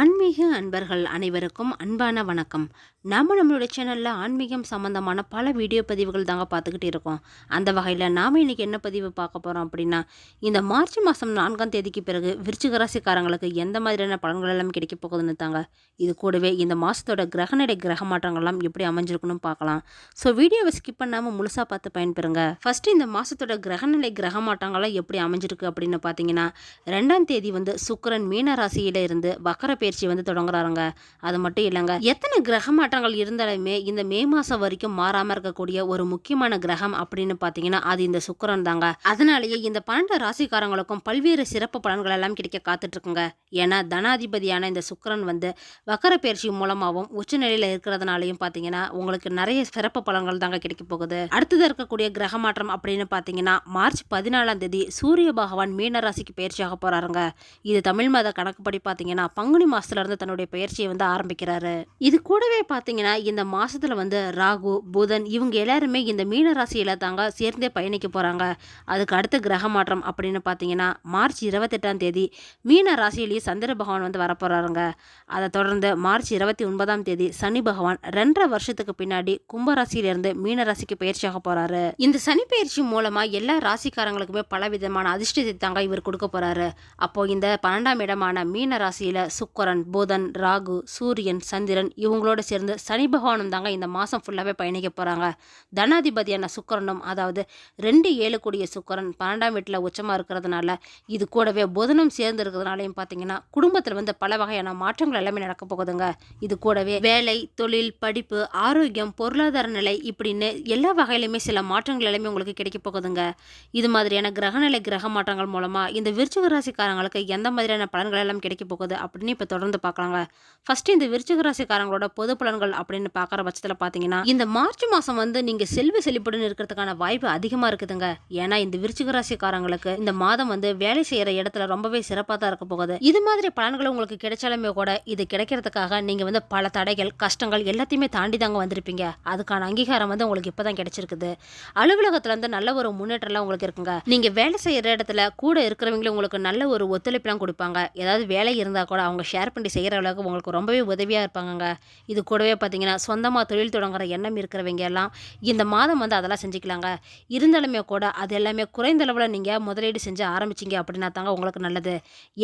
ஆன்மீக அன்பர்கள் அனைவருக்கும் அன்பான வணக்கம். நாம் நம்மளுடைய சேனலில் ஆன்மீகம் சம்மந்தமான பல வீடியோ பதிவுகள் தாங்க பார்த்துக்கிட்டு இருக்கோம். அந்த வகையில் நாம் இன்றைக்கி என்ன பதிவு பார்க்க போகிறோம் அப்படின்னா இந்த மார்ச் மாதம் நான்காம் தேதிக்கு பிறகு விருச்சிக ராசிக்காரங்களுக்கு எந்த மாதிரியான பலன்கள் எல்லாம் கிடைக்க போகுதுன்னு தாங்க. இது கூடவே இந்த மாதத்தோட கிரகநடை கிரக மாற்றங்கள்லாம் எப்படி அமைஞ்சிருக்குன்னு பார்க்கலாம். ஸோ வீடியோவை ஸ்கிப் பண்ணாமல் முழுசாக பார்த்து பயன்பெறுங்க. ஃபஸ்ட்டு இந்த மாதத்தோட கிரகநிலை கிரக மாற்றங்கள்லாம் எப்படி அமைஞ்சிருக்கு அப்படின்னு பார்த்தீங்கன்னா ரெண்டாம் தேதி வந்து சுக்கிரன் மீன ராசியில் இருந்து வக்கர பயிற்சி வந்து தொடங்குறாருங்க. அது மட்டும் இல்லைங்க. எத்தனை கிரக மாற்றங்கள் இருந்தாலுமே இந்த மே மாதம் வரைக்கும் மாறாமல் இருக்கக்கூடிய ஒரு முக்கியமான கிரகம் அப்படின்னு பார்த்தீங்கன்னா அது இந்த சுக்கரன் தாங்க. அதனாலேயே இந்த பன்னெண்டு ராசிக்காரங்களுக்கும் பல்வேறு சிறப்பு பலன்கள் எல்லாம் கிடைக்க காத்துட்டு இருக்குங்க ஏன்னா தனாதிபதியான இந்த சுக்கிரன் வந்து வக்கர பயிற்சி மூலமாகவும் உச்சநிலையில் இருக்கிறதுனாலையும் பார்த்தீங்கன்னா உங்களுக்கு நிறைய சிறப்பு பலன்கள் தாங்க கிடைக்க போகுது. அடுத்தது இருக்கக்கூடிய கிரக மாற்றம் அப்படின்னு பார்த்தீங்கன்னா மார்ச் பதினாலாம் தேதி சூரிய பகவான் மீன ராசிக்கு பயிற்சியாக போகிறாருங்க இது தமிழ் மாத கணக்குப்படி பார்த்தீங்கன்னா பங்குனி மாசத்துல இருந்து தன்னுடைய பயிற்சியை வந்து ஆரம்பிக்கிறாரு. இது கூடவே பார்த்தீங்கன்னா இந்த மாசத்துல வந்து ராகு புதன் இவங்க எல்லாருமே இந்த மீன ராசியில தாங்க சேர்ந்தே பயணிக்க போறாங்க. அதுக்கு அடுத்த கிரக மாற்றம் அப்படின்னு பார்த்தீங்கன்னா மார்ச் இருபத்தெட்டாம் தேதி மீன ராசியிலேயே சந்திர பகவான் வந்து வரப்போறாருங்க அதை தொடர்ந்து மார்ச் இருபத்தி ஒன்பதாம் தேதி சனி பகவான் ரெண்டரை வருஷத்துக்கு பின்னாடி கும்பராசியிலிருந்து மீன ராசிக்கு பயிற்சியாக போறாரு. இந்த சனி பயிற்சி மூலமா எல்லா ராசிக்காரங்களுக்குமே பல விதமான அதிர்ஷ்டத்தை தாங்க இவர் கொடுக்க போறாரு. அப்போ இந்த பன்னெண்டாம் இடமான மீன ராசியில சுக்கரன் புதன் ராகு சூரியன் சந்திரன் இவங்களோட சேர்ந்து சனி பகவானும் தாங்க இந்த மாதம் ஃபுல்லாகவே பயணிக்க போகிறாங்க தனாதிபதியான சுக்கரனும் அதாவது ரெண்டு ஏழு கூடிய சுக்கரன் பன்னெண்டாம் வீட்டில் உச்சமாக இருக்கிறதுனால இது கூடவே புதனும் சேர்ந்து இருக்கிறதுனாலையும் பார்த்தீங்கன்னா குடும்பத்தில் வந்து பல வகையான மாற்றங்கள் எல்லாமே நடக்க போகுதுங்க. இது கூடவே வேலை தொழில் படிப்பு ஆரோக்கியம் பொருளாதார நிலை இப்படின்னு எல்லா வகையிலுமே சில மாற்றங்கள் எல்லாமே உங்களுக்கு கிடைக்க போகுதுங்க. இது மாதிரியான கிரகநிலை கிரக மாற்றங்கள் மூலமாக இந்த விருச்சிக ராசிக்காரங்களுக்கு எந்த மாதிரியான பலன்கள் எல்லாம் கிடைக்க போகுது அப்படின்னு இப்போ தொடர்ந்து பார்க்கலாங்க ஃபர்ஸ்ட் இந்த விருச்சிக ராசிக்காரங்களோட பொது பலன்கள் அப்படின்னு பார்க்குற பட்சத்தில் பார்த்தீங்கன்னா இந்த மார்ச் மாதம் வந்து நீங்கள் செல்வ செழிப்புடன் இருக்கிறதுக்கான வாய்ப்பு அதிகமாக இருக்குதுங்க. ஏன்னா இந்த விருச்சிக ராசிக்காரங்களுக்கு இந்த மாதம் வந்து வேலை செய்கிற இடத்துல ரொம்பவே சிறப்பாக தான் இருக்க போகுது. இது மாதிரி பலன்கள் உங்களுக்கு கிடைச்சாலுமே கூட இது கிடைக்கிறதுக்காக நீங்கள் வந்து பல தடைகள் கஷ்டங்கள் எல்லாத்தையுமே தாண்டி தாங்க வந்திருப்பீங்க. அதுக்கான அங்கீகாரம் வந்து உங்களுக்கு இப்போ தான் கிடைச்சிருக்குது. அலுவலகத்துல இருந்து நல்ல ஒரு முன்னேற்றம்லாம் உங்களுக்கு இருக்குங்க. நீங்க வேலை செய்யற இடத்துல கூட இருக்கிறவங்களும் உங்களுக்கு நல்ல ஒரு ஒத்துழைப்புலாம் கொடுப்பாங்க. ஏதாவது வேலை இருந்தால் கூட அவங்க ஷேர் பண்ணி செய்கிற அளவுக்கு உங்களுக்கு ரொம்பவே உதவியாக இருப்பாங்கங்க. இது கூடவே பார்த்தீங்கன்னா சொந்தமாக தொழில் தொடங்குற எண்ணம் இருக்கிறவங்க எல்லாம் இந்த மாதம் வந்து அதெல்லாம் செஞ்சுக்கலாங்க. இருந்தாலுமே கூட அது எல்லாமே குறைந்த அளவில் நீங்கள் முதலீடு செஞ்சு ஆரம்பிச்சிங்க அப்படின்னா தாங்க உங்களுக்கு நல்லது.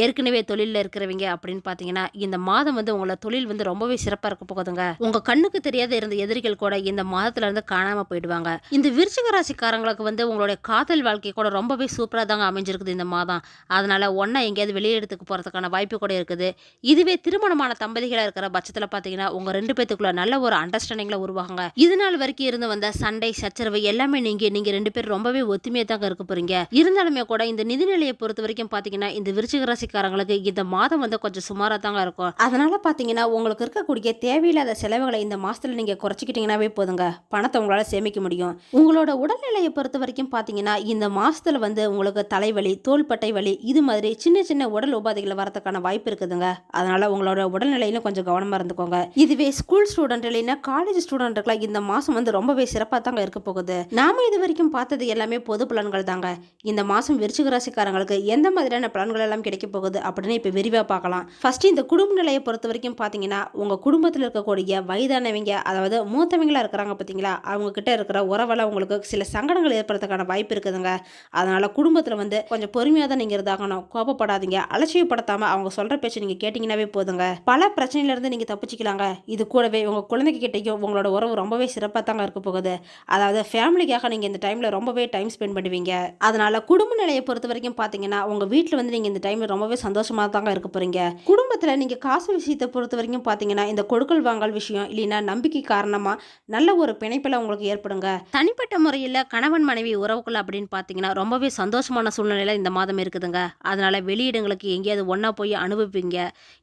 ஏற்கனவே தொழிலில் இருக்கிறவங்க அப்படின்னு பார்த்தீங்கன்னா இந்த மாதம் வந்து உங்களை தொழில் வந்து ரொம்பவே சிறப்பாக இருக்க போகுதுங்க. உங்கள் கண்ணுக்கு தெரியாத இருந்த எதிரிகள் கூட இந்த மாதத்துல இருந்து காணாமல் போயிடுவாங்க. இந்த விருச்சிக ராசிக்காரங்களுக்கு வந்து உங்களுடைய காதல் வாழ்க்கை கூட ரொம்பவே சூப்பராக தாங்க அமைஞ்சிருக்குது இந்த மாதம். அதனால் ஒன்றா எங்கேயாவது வெளியே எடுத்துக்கு போகிறதுக்கான வாய்ப்பு கூட இருக்குது. இதுவே திருமணமான தம்பதிகளாக இருக்கிற பட்சத்தில் பார்த்தீங்கன்னா உங்கள் ரெண்டு பேத்துக்குள்ள நல்ல ஒரு அண்டர்ஸ்டாண்டிங்கில் உருவாங்க இது நாள் வரைக்கும் இருந்து வந்த சண்டை சச்சரவு எல்லாமே நீங்கள் நீங்கள் ரெண்டு பேரும் ரொம்பவே ஒத்துமையாக தாங்க இருக்க போறீங்க. இருந்தாலுமே கூட இந்த நிதிநிலையை பொறுத்த வரைக்கும் பார்த்தீங்கன்னா இந்த விருச்சிக ராசிக்காரங்களுக்கு இந்த மாதம் வந்து கொஞ்சம் சுமாராக தாங்க இருக்கும். அதனால பார்த்தீங்கன்னா உங்களுக்கு இருக்கக்கூடிய தேவையில்லாத செலவுகளை இந்த மாசத்துல நீங்கள் குறைச்சிக்கிட்டீங்கன்னாவே போதுங்க. பணத்தை உங்களால் சேமிக்க முடியும். உங்களோட உடல்நிலையை பொறுத்த வரைக்கும் பார்த்தீங்கன்னா இந்த மாசத்துல வந்து உங்களுக்கு தலைவலி தோள்பட்டை வலி இது மாதிரி சின்ன சின்ன உடல் உபாதைகள் வரதுக்கான வாய்ப்பு இருக்குதுங்க. அதனால உங்களோட உடல்நிலையிலும் கொஞ்சம் கவனமாக இருந்துக்கோங்க. இதுவே ஸ்கூல் ஸ்டூடெண்ட் இல்லைன்னா காலேஜ் ஸ்டூடெண்ட்டுக்கெலாம் இந்த மாதம் வந்து ரொம்பவே சிறப்பாக தாங்க இருக்க போகுது. நாம இது வரைக்கும் பார்த்தது எல்லாமே பொது பலன்கள் தாங்க. இந்த மாதம் விருச்சிக ராசிக்காரங்களுக்கு எந்த மாதிரியான பலன்கள் எல்லாம் கிடைக்க போகுது அப்படின்னு இப்போ விரிவாக பார்க்கலாம். ஃபர்ஸ்ட் இந்த குடும்ப நிலையை பொறுத்த வரைக்கும் பார்த்தீங்கன்னா உங்கள் குடும்பத்தில் இருக்கக்கூடிய வயதானவங்க அதாவது மூத்தவங்களாக இருக்கிறாங்க பார்த்தீங்களா அவங்க கிட்ட இருக்கிற உறவெல்லாம் உங்களுக்கு சில சங்கடங்கள் ஏற்படுறதுக்கான வாய்ப்பு இருக்குதுங்க. அதனால குடும்பத்தில் வந்து கொஞ்சம் பொறுமையாக தான் நீங்கள் இருந்தாகணும். கோபப்படாதீங்க. அலட்சியப்படுத்தாமல் அவங்க சொல்கிற பேச்சு நீங்கள் கேட்டிங்கன்னாவே போதுங்க. பல பிரச்சனையிலேருந்து நீங்கள் தப்பிச்சிக்கலாங்க. இது கூடவே உங்கள் குழந்தைங்க கிட்டேயும் உங்களோட உறவு ரொம்பவே சிறப்பாக தாங்க இருக்க போகுது. அதாவது ஃபேமிலிக்காக நீங்கள் இந்த டைமில் ரொம்பவே டைம் ஸ்பெண்ட் பண்ணுவீங்க. அதனால குடும்ப நிலையை பொறுத்த வரைக்கும் பார்த்தீங்கன்னா உங்கள் வீட்டில் வந்து நீங்கள் இந்த டைமில் ரொம்பவே சந்தோஷமாக தாங்க இருக்க போகிறீங்க குடும்பத்தில் நீங்கள் காசு விஷயத்தை பொறுத்த வரைக்கும் பார்த்தீங்கன்னா இந்த கொடுக்கல் வாங்கல் விஷயம் இல்லைன்னா நம்பிக்கை காரணமாக நல்ல ஒரு பிணைப்பில் உங்களுக்கு ஏற்படுங்க. தனிப்பட்ட முறையில் கணவன் மனைவி உறவுகள் அப்படின்னு பார்த்தீங்கன்னா ரொம்பவே சந்தோஷமான சூழ்நிலையில் இந்த மாதம் இருக்குதுங்க. அதனால் வெளியிடங்களுக்கு எங்கேயாவது ஒன்றா போய் அனுபவிப்பீங்க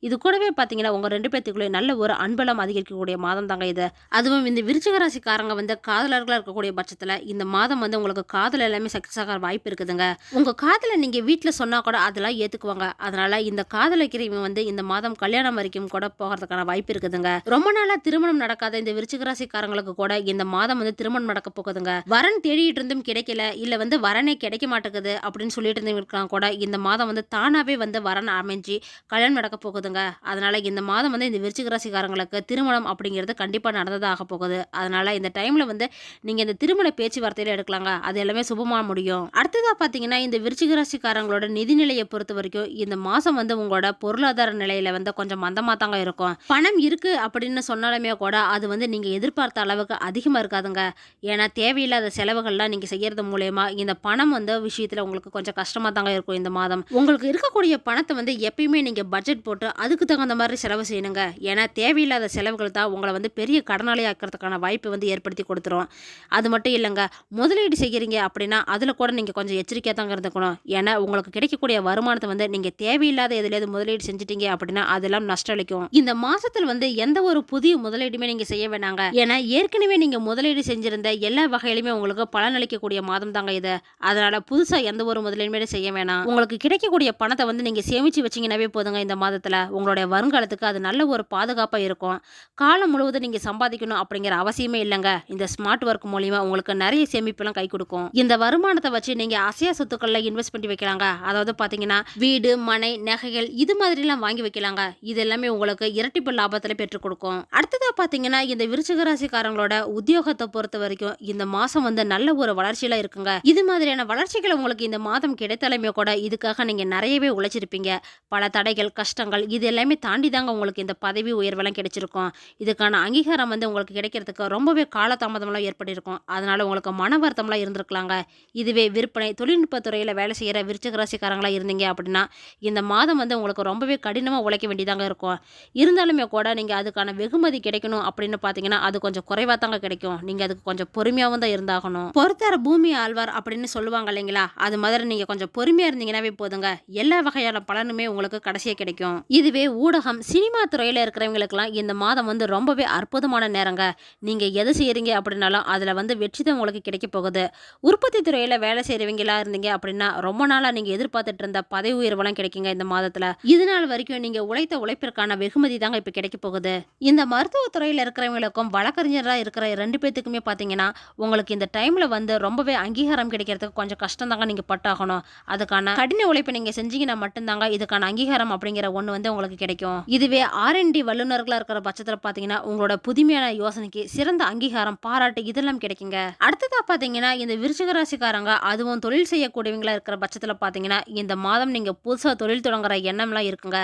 இது கூடவே பார்த்தீங்கன்னா உங்கள் ரெண்டு பேர்த்துக்குள்ளே நல்ல ஒரு அன்பலம் அதிகரிக்கக்கூடிய மாதம் தாங்க இது. அதுவும் இந்த விருச்சிக ராசிக்காரங்க வந்து காதலர்களாக இருக்கக்கூடிய பட்சத்தில் இந்த மாதம் வந்து உங்களுக்கு காதல் எல்லாமே சக்ஸஸ் ஆகிற வாய்ப்பு இருக்குதுங்க. உங்கள் காதலை நீங்கள் வீட்டில் சொன்னால் கூட அதெல்லாம் ஏற்றுக்குவாங்க அதனால இந்த காதலிக்கிறவங்க வந்து இந்த மாதம் கல்யாணம் வரைக்கும் கூட போகிறதுக்கான வாய்ப்பு இருக்குதுங்க. ரொம்ப நாளாக திருமணம் நடக்காத இந்த விருச்சிக ராசிக்காரங்களுக்கு கூட இந்த மாதம் வந்து திருமணம் நடக்க போகுதுங்க. வரன் தேடிட்டு இருந்தும் கிடைக்கல இல்லை வந்து வரனே கிடைக்க மாட்டேங்குது அப்படின்னு சொல்லிட்டு இருந்தவங்களுக்கெல்லாம் கூட இந்த மாதம் வந்து தானாகவே வந்து வரன் அமைஞ்சு கல்யாணம் நடக்க போகுது போகுதுங்க. அதனால் இந்த மாதம் வந்து இந்த விருச்சிக ராசிக்காரங்களுக்கு திருமணம் அப்படிங்கிறது கண்டிப்பாக நடந்ததாக போகுது. அதனால் இந்த டைமில் வந்து நீங்கள் இந்த திருமண பேச்சுவார்த்தையில் எடுக்கலாங்க. அது எல்லாமே சுபமாக முடியும். அடுத்ததாக பார்த்தீங்கன்னா இந்த விருச்சிக ராசிக்காரங்களோட நிதிநிலையை பொறுத்த வரைக்கும் இந்த மாதம் வந்து உங்களோட பொருளாதார நிலையில் வந்து கொஞ்சம் மந்தமாக தாங்க இருக்கும். பணம் இருக்குது அப்படின்னு சொன்னாலுமே கூட அது வந்து நீங்கள் எதிர்பார்த்த அளவுக்கு அதிகமாக இருக்காதுங்க. ஏன்னா தேவையில்லாத செலவுகள்லாம் நீங்கள் செய்கிறது மூலயமா இந்த பணம் வந்து விஷயத்தில் உங்களுக்கு கொஞ்சம் கஷ்டமாக தாங்க இருக்கும் இந்த மாதம். உங்களுக்கு இருக்கக்கூடிய பணத்தை வந்து எப்பயுமே நீங்கள் பட்ஜெட் போட்டு அதுக்கு தகுந்த மாதிரி செலவு செய்யணுங்க. ஏன்னா தேவையில்லாத செலவுகள் தான் உங்களை வந்து பெரிய கடனாளி ஆக்கிறதுக்கான வாய்ப்பு வந்து ஏற்படுத்தி கொடுத்துரும். அது மட்டும் இல்லைங்க முதலீடு செய்கிறீங்க அப்படின்னா அதில் கூட நீங்கள் கொஞ்சம் எச்சரிக்கையாக தாங்க இருந்துக்கணும். ஏன்னா உங்களுக்கு கிடைக்கக்கூடிய வருமானத்தை வந்து நீங்கள் தேவையில்லாத எதுலேயாவது முதலீடு செஞ்சிட்டீங்க அப்படின்னா அதெல்லாம் நஷ்டம் அளிக்கும் இந்த மாதத்தில் வந்து எந்த ஒரு புதிய முதலீடுமே நீங்கள் செய்ய வேணாங்க. ஏன்னா ஏற்கனவே நீங்கள் முதலீடு செஞ்சிருந்த எல்லா வகையிலுமே உங்களுக்கு பலனளிக்கக்கூடிய மாதம் தாங்க இது. அதனால் புதுசாக எந்த ஒரு முதலீடுமே செய்ய வேணாம். உங்களுக்கு கிடைக்கக்கூடிய பணத்தை வந்து நீங்கள் சேமித்து வச்சீங்கன்னாவே போதுங்க இந்த மாதத்தில். உங்களுடைய வருங்காலத்துக்கு அது நல்ல ஒரு பாதுகாப்பாக இருக்கும். காலம் முழுவதும் நீங்கள் சம்பாதிக்கணும் அப்படிங்கிற அவசியமே இல்லைங்க. இந்த ஸ்மார்ட் ஒர்க் மூலியமா உங்களுக்கு நிறைய சேமிப்புலாம் கை கொடுக்கும். இந்த வருமானத்தை வச்சு நீங்கள் அசையா சொத்துக்களில் இன்வெஸ்ட் பண்ணி வைக்கலாங்க. அதாவது பார்த்தீங்கன்னா வீடு மனை நகைகள் இது மாதிரிலாம் வாங்கி வைக்கலாங்க. இது எல்லாமே உங்களுக்கு இரட்டிப்பு லாபத்தில் பெற்றுக் கொடுக்கும். அடுத்ததாக பார்த்தீங்கன்னா இந்த விருச்சிக ராசிக்காரங்களோட உத்தியோகத்தை பொறுத்த வரைக்கும் இந்த மாதம் வந்து நல்ல ஒரு வளர்ச்சியில் இருக்குங்க. இது மாதிரியான வளர்ச்சிகள் உங்களுக்கு இந்த மாதம் கிடைத்தாலுமே கூட இதுக்காக நீங்கள் நிறையவே உழைச்சிருப்பீங்க. பல தடைகள் கஷ்டங்கள் இது எல்லாமே தாண்டி தாங்க உங்களுக்கு இந்த பதவி உயர்வெல்லாம் கிடைச்சிருக்கும். இதுக்கான அங்கீகாரம் வந்து உங்களுக்கு கிடைக்கிறதுக்கு ரொம்பவே காலதாமதமெல்லாம் ஏற்பட்டிருக்கும். அதனால் உங்களுக்கு மன வருத்தம்லாம் இருந்திருக்கலாங்க. இதுவே விற்பனை தொழில்நுட்பத்துறையில் வேலை செய்கிற விருச்சிக ராசிக்காரங்களாக இருந்தீங்க அப்படின்னா இந்த மாதம் வந்து உங்களுக்கு ரொம்பவே கடினமாக உழைக்க வேண்டியதாங்க இருக்கும். இருந்தாலுமே கூட நீங்கள் அதுக்கான வெகுமதி கிடைக்கணும் அப்படின்னு பார்த்தீங்கன்னா அது கொஞ்சம் குறைவாக தாங்க கிடைக்கும். நீங்கள் அதுக்கு கொஞ்சம் பொறுமையாகவும் தான் இருந்தாகணும். பொறுத்தார பூமி ஆழ்வார் அப்படின்னு சொல்லுவாங்க இல்லைங்களா? அது மாதிரி நீங்கள் கொஞ்சம் பொறுமையாக இருந்தீங்கன்னாவே போதுங்க. எல்லா வகையான பலனுமே உங்களுக்கு கடைசியாக கிடைக்கும். இதுவே ஊடகம் சினிமா துறையில் இருக்கிறவங்களுக்குலாம் இந்த மாதம் வந்து ரொம்பவே அற்புதமான நேரங்க. நீங்கள் எது செய்கிறீங்க அப்படின்னாலும் அதில் வந்து வெற்றி தான் உங்களுக்கு கிடைக்க போகுது. உற்பத்தி துறையில் வேலை செய்கிறவங்களா இருந்தீங்க அப்படின்னா ரொம்ப நாளாக நீங்கள் எதிர்பார்த்துட்டு இருந்த பதவி உயர்வெல்லாம் கிடைக்குங்க இந்த மாதத்தில். இது நாள் வரைக்கும் நீங்கள் உழைத்த உழைப்பிற்கான வெகுமதி தாங்க இப்போ கிடைக்க போகுது. இந்த மருத்துவத்துறையில் இருக்கிறவங்களுக்கும் வழக்கறிஞராக இருக்கிற ரெண்டு பேர்த்துக்குமே பார்த்தீங்கன்னா உங்களுக்கு இந்த டைமில் வந்து ரொம்பவே அங்கீகாரம் கிடைக்கிறதுக்கு கொஞ்சம் கஷ்டம் தாங்க நீங்கள் பட்டாகணும். அதுக்கான கடின உழைப்பை நீங்கள் செஞ்சீங்கன்னா மட்டும்தாங்க இதுக்கான அங்கீகாரம் அப்படிங்கிற ஒன்று வந்து உங்களுக்கு கிடைக்கும். இதுவே ஆர்என்டி வல்லுநர்களாக இருக்கிற பட்சத்தில் பார்த்தீங்கன்னா உங்களோட புதுமையான யோசனைக்கு சிறந்த அங்கீகாரம் பாராட்டு இதெல்லாம் கிடைக்குங்க. அடுத்ததாக பார்த்தீங்கன்னா இந்த விருச்சிக ராசிக்காரங்க அதுவும் தொழில் செய்யக்கூடியவங்களா இருக்கிற பட்சத்தில் பார்த்தீங்கன்னா இந்த மாதம் நீங்கள் புதுசாக தொழில் தொடங்குற எண்ணம்லாம் இருக்குங்க.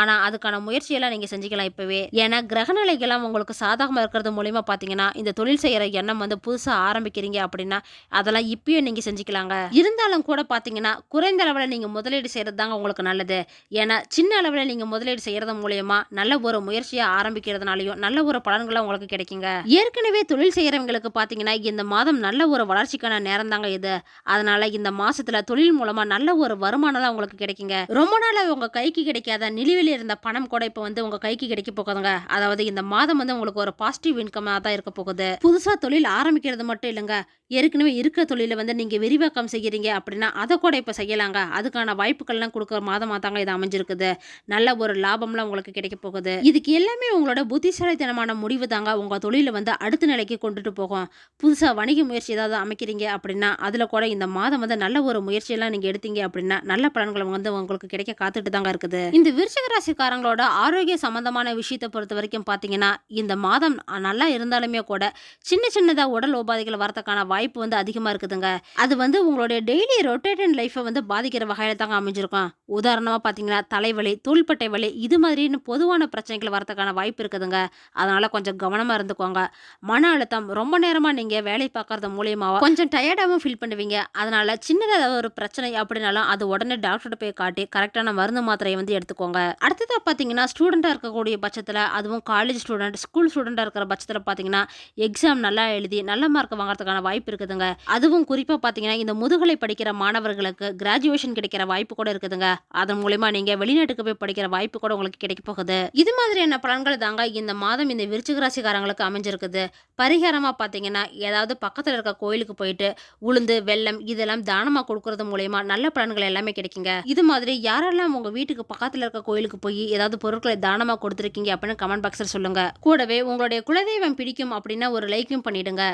ஆனால் அதுக்கான முயற்சியெல்லாம் நீங்கள் செஞ்சுக்கலாம் இப்போவே. ஏன்னா கிரகநிலைகள்லாம் உங்களுக்கு சாதகமாக இருக்கிறது மூலிமா பார்த்தீங்கன்னா இந்த தொழில் செய்கிற எண்ணம் வந்து புதுசாக ஆரம்பிக்கிறீங்க அப்படின்னா அதெல்லாம் இப்பயும் நீங்கள் செஞ்சுக்கலாங்க. இருந்தாலும் கூட பார்த்தீங்கன்னா குறைந்த அளவில் நீங்கள் முதலீடு செய்கிறது தாங்க உங்களுக்கு நல்லது. ஏன்னா சின்ன அளவில் நீங்கள் முதலீடு செய்கிறது மூலயமா நல்ல ஒரு முயற்சியை ஆரம்பிக்கிறதுனாலையும் நல்ல ஒரு பலன்களும் உங்களுக்கு கிடைக்குங்க. ஏற்கனவே தொழில் செய்கிறவங்களுக்கு பார்த்தீங்கன்னா இந்த மாதம் நல்ல ஒரு வளர்ச்சிக்கான நேரம் தாங்க இது. அதனால இந்த மாசத்துல தொழில் மூலமா நல்ல ஒரு வருமானம் தான் உங்களுக்கு கிடைக்குங்க. ரொம்ப நாளா உங்க கைக்கு கிடைக்காத நிலுவையில் இருந்த பணம் கூட இப்போ வந்து உங்க கைக்கு கிடைக்க போகுதுங்க. அதாவது இந்த மாதம் வந்து உங்களுக்கு ஒரு பாசிட்டிவ் இன்கமாக தான் இருக்க போகுது. புதுசா தொழில் ஆரம்பிக்கிறது மட்டும் இல்லைங்க. ஏற்கனவே இருக்கிற தொழிலை வந்து நீங்க விரிவாக்கம் செய்கிறீங்க அப்படின்னா அதை கூட இப்போ செய்யலாங்க. அதுக்கான வாய்ப்புகள்லாம் கொடுக்குற மாதமாக தாங்க இது அமைஞ்சிருக்குது. நல்ல ஒரு லாபம்லாம் உங்களுக்கு கிடைக்க போகுது. இதுக்கு எல்லாமே உங்களோட புத்திசாலித்தனமான முடிவு தாங்க. உங்க தொழிலை வந்து அடுத்த நிலைக்கு கொண்டுட்டு போகும். புதுசா வணிக முயற்சி ஏதாவது அமைக்கிறீங்க அப்படின்னா அதுல கூட இந்த மாதம் வந்து நல்ல ஒரு முயற்சியெல்லாம் நீங்க எடுத்தீங்க அப்படின்னா நல்ல பலன்கள் வந்து உங்களுக்கு கிடைக்க காத்துட்டு தாங்க இருக்குது. இந்த விருச்சக ராசிக்காரங்களோட ஆரோக்கிய சம்பந்தமான விஷயத்தை பொறுத்த வரைக்கும் பாத்தீங்கன்னா இந்த மாதம் நல்லா இருந்தாலுமே கூட சின்ன சின்னதா உடல் உபாதைகள் வரதுக்கான வாய்ப்பு வந்து அதிகமா இருக்குதுங்க. அது வந்து உங்களுடைய டெய்லி ரொட்டேட்டன் லைஃப்பை வந்து பாதிக்கிற வகையில தாங்க அமைஞ்சிருக்கும். உதாரணமா பாத்தீங்கன்னா தலைவலி தோள்பட்டை வலி இது மாதிரின்னு பொதுவான பிரச்சனைகள் வரதுக்கான வாய்ப்பு இருக்குதுங்க. அதனால் கொஞ்சம் கவனமாக இருந்துக்கோங்க. மன அழுத்தம் ரொம்ப நேரமாக நீங்கள் வேலை பார்க்கறது மூலியமாக கொஞ்சம் டயர்டாகவும் ஃபீல் பண்ணுவீங்க. அதனால் சின்னதாக ஏதாவது ஒரு பிரச்சனை அப்படின்னாலும் அது உடனே டாக்டர்கிட்ட போய் காட்டி கரெக்டான மருந்து மாத்திரையை வந்து எடுத்துக்கோங்க. அடுத்ததாக பார்த்தீங்கன்னா ஸ்டூடெண்ட்டாக இருக்கக்கூடிய பட்சத்தில் அதுவும் காலேஜ் ஸ்டூடெண்ட் ஸ்கூல் ஸ்டூடெண்ட்டாக இருக்கிற பட்சத்தில் பார்த்தீங்கன்னா எக்ஸாம் நல்லா எழுதி நல்ல மார்க் வாங்குறதுக்கான வாய்ப்பு இருக்குதுங்க. அதுவும் குறிப்பாக பார்த்தீங்கன்னா இந்த முதுகலை படிக்கிற மாணவர்களுக்கு கிராஜுவேஷன் கிடைக்கிற வாய்ப்பு கூட இருக்குதுங்க. அதன் மூலயமா நீங்கள் வெளிநாட்டுக்கு போய் படிக்கிற வாய்ப்பு கூட உங்களுக்கு கிடைக்க போகுது. இது மாதிரியான பலன்கள் தாங்க இந்த மாதம் இந்த விருச்சிக ராசிக்காரங்களுக்கு அமைஞ்சிருக்குது. பரிகாரமாக பார்த்தீங்கன்னா ஏதாவது பக்கத்தில் இருக்க கோயிலுக்கு போயிட்டு உளுந்து வெள்ளம் இதெல்லாம் தானமாக கொடுக்கறது மூலயமா நல்ல பலன்கள் எல்லாமே கிடைக்குங்க. இது மாதிரி யாரெல்லாம் உங்கள் வீட்டுக்கு பக்கத்தில் இருக்க கோயிலுக்கு போய் ஏதாவது பொருட்களை தானமாக கொடுத்துருக்கீங்க அப்படின்னு கமெண்ட் பாக்ஸில் சொல்லுங்க. கூடவே உங்களுடைய குலதெய்வம் பிடிக்கும் அப்படின்னா ஒரு லைக்கும் பண்ணிடுங்க.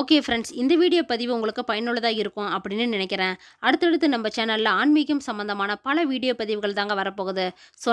ஓகே ஃப்ரெண்ட்ஸ் இந்த வீடியோ பதிவு உங்களுக்கு பயனுள்ளதாக இருக்கும் அப்படின்னு நினைக்கிறேன். அடுத்தடுத்து நம்ம சேனலில் ஆன்மீகம் சம்பந்தமான பல வீடியோ பதிவுகள் தாங்க வரப்போகுது. ஸோ